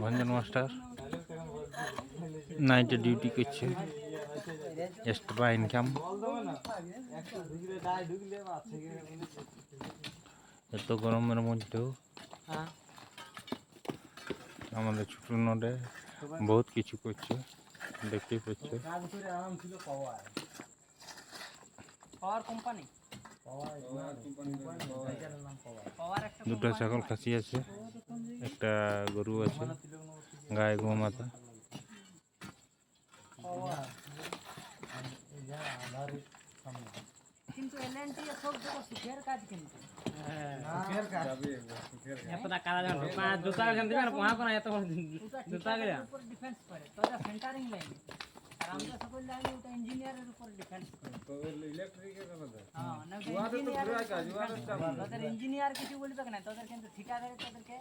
ভঞ্জন master. নাইটে duty করছে। Extra income এত গরমের মধ্যেও আমাদের ছোট নদে বহুত কিছু করছে দেখতেই পাচ্ছে। কোম্পানি দুটো ছাগল খাসি আছে একটা গরু আছে গায়ে গোমাতা কিন্তু এলএনটি সব জায়গা সুখের কাজ কিন্তু। এতটা কাদা যখন ঢোকা জুতা পহা এত জুতা গেলে। উপর ডিফেন্স করে। তো সেন্টারিং লাইন আর আমরা সকল লাইন ওটা ইঞ্জিনিয়ারের উপর ডিফেন্স করে। হ্যাঁ না ইঞ্জিনিয়ার তাদের ইঞ্জিনিয়ার কিছু বলবে না তোদের কিন্তু ঠিকাদারে তাদেরকে।